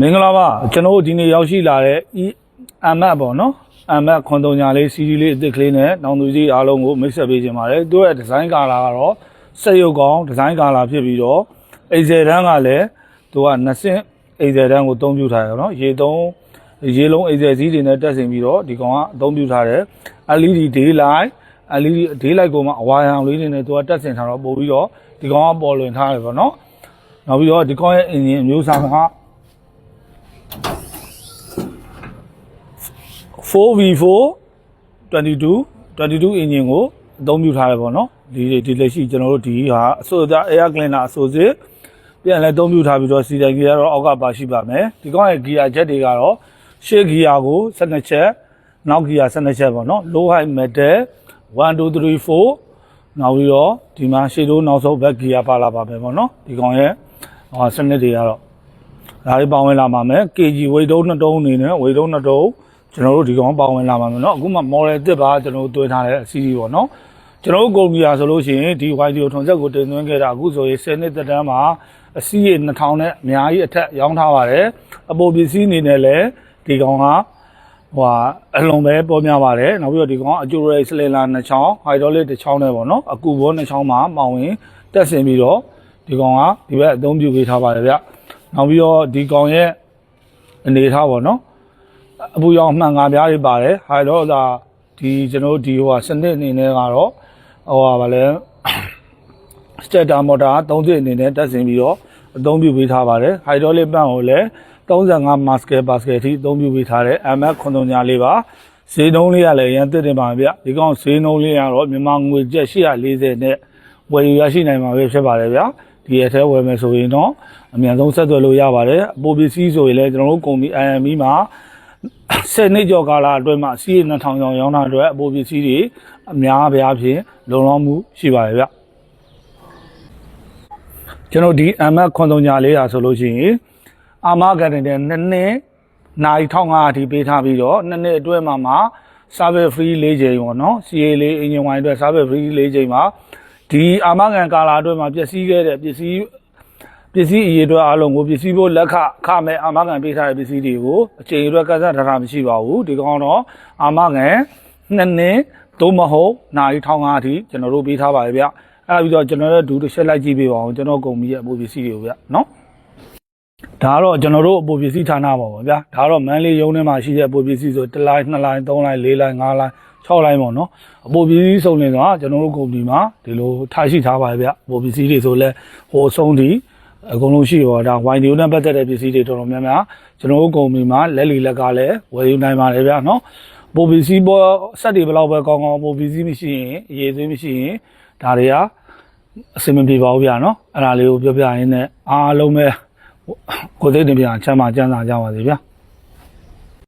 မင်္ဂလာပါကျွန်တော်တို့ဒီနေ့ရောက်ရှိလာတဲ့အမတ်ပေါ့နော်အမတ်ခွန်တုံညာလေးစီဒီလေးအစ်စ်ကလေးနဲ့နောင်သူကြီးအားလုံးကိုမိတ်ဆက်ပေးခြင်းပါတယ်သူရဲ့ဒီဇိုင်းကာလာကတော့စက်ရုပ်ကောင်ဒီဇိုင်းကာလာဖြစ်ပြီးတော့အိဇယ်တန်းကလည်းသူကနှစ်ဆင့်အိဇယ်တန်းကိုအသုံးပြုထားတယ်နော်ရေသုံးရေလုံးအိဇယ်စည်းတွေနဲ့တက်ဆင်ပြီးတော့ဒီကောင်ကအသုံးပြုထားတယ် LED day light LED day light ကိုမှအဝါရောင်လေးတွေနဲ့သူကတက်ဆင်ထားတော့ပို့ပြီးတော့ဒီကောင်ကပေါ်လွင်ထားတယ်ပေါ့နော်နောက်ပြီးတော့ဒီကောင်ရဲ့အင်ဂျင်အမျိုးအစားက 4v4 22 22 engine ကိုအသုံးပြုထားတယ်ပေါ့နော်ဒီဒီလက်ရှိကျွန်တော်တို့ဒီဟာအစိုးရ air cleaner အစိုးစစ်ပြန်လဲအသုံးပြုထားပြီးတော့စီတိုင်ဂီယာတော့အောက်ကပါရှိပါမယ်ဒီကောင်ရဲ့ဂီယာချက်တွေကတော့ရှေ့ဂီယာကို12ချက်နောက်ဂီယာ12ချက်ပေါ့နော် low high metal 1 2 3 4နောက်ပြီးတော့ဒီမှာရှေ့တို့နောက်ဆုံး back gear ပါလာပါမယ်ပေါ့နော်ဒီကောင်ရဲ့ဟောစနစ်တွေကတော့ဒါလေးပေါဝင်လာပါမယ် kg ဝေတုံးနှစ်တုံးအနေနဲ့ဝေတုံးနှစ်တုံး ကျွန်တော်တို့ဒီကောင်ပါဝင်လာမှာမနော်အခုမှ model တစ်ပါကျွန်တော်တို့တွဲထားတဲ့အစီအစီပေါ့နော်ကျွန်တော်တို့ကုန်ပြာဆိုလို့ရှိရင်ဒီ YDO ထွန်ဆက်ကိုတင်သွင်းခဲ့တာအခုဆိုရင်10နှစ်သက်တမ်းမှာအစီးရေ2000နဲ့အများကြီးအထက်ရောင်းထားပါတယ်အပေါ်ပစ္စည်းအနေနဲ့လည်းဒီကောင်ကဟိုအလွန်ပဲပေါ်များပါတယ်နောက်ပြီးတော့ဒီကောင်အကျိုးရဲစလင်လာ2ချောင်းဟိုက်ဒရိုလစ်2ချောင်းနဲ့ပေါ့နော်အကူဘော2ချောင်းမှာပေါင်ဝင်တက်ဆင်ပြီးတော့ဒီကောင်ကဒီဘက်အသုံးပြုပေးထားပါတယ်ဗျနောက်ပြီးတော့ဒီကောင်ရဲ့အနေထားပေါ့နော် အပူရောင်အမှန်ငါးပြားတွေပါတယ်ဟိုက်တော့ဒါဒီကျွန်တော်တို့ဒီဟိုဟာစနစ်အနေနဲ့ကတော့ဟိုဟာဗာလဲစတက်တာမော်တာ30အနေနဲ့တက်ဆင်ပြီးတော့အသုံးပြုပေးထားပါတယ်ဟိုက်ဒရိုလစ်ပန့်ကိုလည်း35 masker basket အထိအသုံးပြုပေးထားတယ် MF ခွန်တုံညာလေးပါဈေးနှုန်းလေးကလည်းရန်တက်တင်ပါဗျဒီကောင်ဈေးနှုန်းလေးကတော့မြန်မာငွေကျပ်840နဲ့ဝယ်ယူရရှိနိုင်မှာပဲဖြစ်ပါတယ်ဗျဒီအထဲဝယ်မယ်ဆိုရင်တော့အမြန်ဆုံးဆက်သွယ်လို့ရပါတယ်အပိုပစ္စည်းဆိုရင်လည်းကျွန်တော်တို့ကုမ္ပဏီ IME မှာ 10နှစ်ကျော်ကာလအတွင်းမှာစီး2000ရောင်ရောင်းတာအတွက်အပိုပစ္စည်းတွေအများအပြားဖြင့်လုံလောက်မှုရှိပါတယ်ဗျကျွန်တော်ဒီအမတ်ခွန်တုံညာလေးရာဆိုလို့ရှိရင်အာမဂရန်တဲ့နှစ်နှစ်နိုင်1500အထိပေးထားပြီးတော့နှစ်နှစ်အတွင်းမှာမှာ service free ၄ချိန်ပေါ့နော် CA လေးအင်ဂျင်ဝိုင်းအတွက် service free ၄ချိန်မှာဒီအာမဂန်ကာလာအတွင်းမှာပျက်စီးခဲ့တဲ့ပစ္စည်း ပစ္စည်းအရေးအတွက်အားလုံးကိုပစ္စည်းဖို့လက်ခခမဲ့အာမဂန်ပေးထားတဲ့ပစ္စည်းတွေကိုအချိန်အတွက်ကန့်သတ်ထားတာမရှိပါဘူးဒီကောင်တော့အာမဂန်နှစ်နှစ်သို့မဟုတ်နိုင်1500အထိကျွန်တော်တို့ပေးထားပါတယ်ဗျအဲ့ဒါပြီးတော့ကျွန်တော်တို့ဒူတစ်ချက်လိုက်ကြည့်ပေးပါအောင်ကျွန်တော်ကုမ္ပဏီရဲ့အပူပစ္စည်းတွေကိုဗျနော်ဒါကတော့ကျွန်တော်တို့အပူပစ္စည်းဌာနပါပါဗျာဒါကတော့မန်းလေးရုံးထဲမှာရှိတဲ့အပူပစ္စည်းဆိုတစ်လိုင်းနှစ်လိုင်းသုံးလိုင်းလေးလိုင်းငါးလိုင်း၆လိုင်းပေါ့နော်အပူပစ္စည်းစုံနေတော့ကျွန်တော်တို့ကုမ္ပဏီမှာဒီလိုထားရှိထားပါတယ်ဗျအပူပစ္စည်းတွေဆိုလဲဟိုအဆုံးထိ အကုန်လုံးရှိရောဒါ YDO နဲ့ပတ်သက်တဲ့ပစ္စည်းတွေတော်တော်များများကျွန်တော်တို့ကုမ္ပဏီမှာလက်လီလက်ကလည်းဝယ်ယူနိုင်ပါတယ်ဗျာနော်အပူပစ္စည်းပေါ်စက်တွေဘယ်လောက်ပဲကောင်းကောင်းအပူပစ္စည်းမရှိရင်အရေးသွေးမရှိရင်ဒါတွေကအဆင်မပြေပါဘူးဗျာနော်အဲ့ဒါလေးကိုပြောပြရင်းနဲ့အားလုံးပဲကိုယ်သိတဲ့ပြန်ချမ်းသာကျန်းသာကြပါစေဗျာ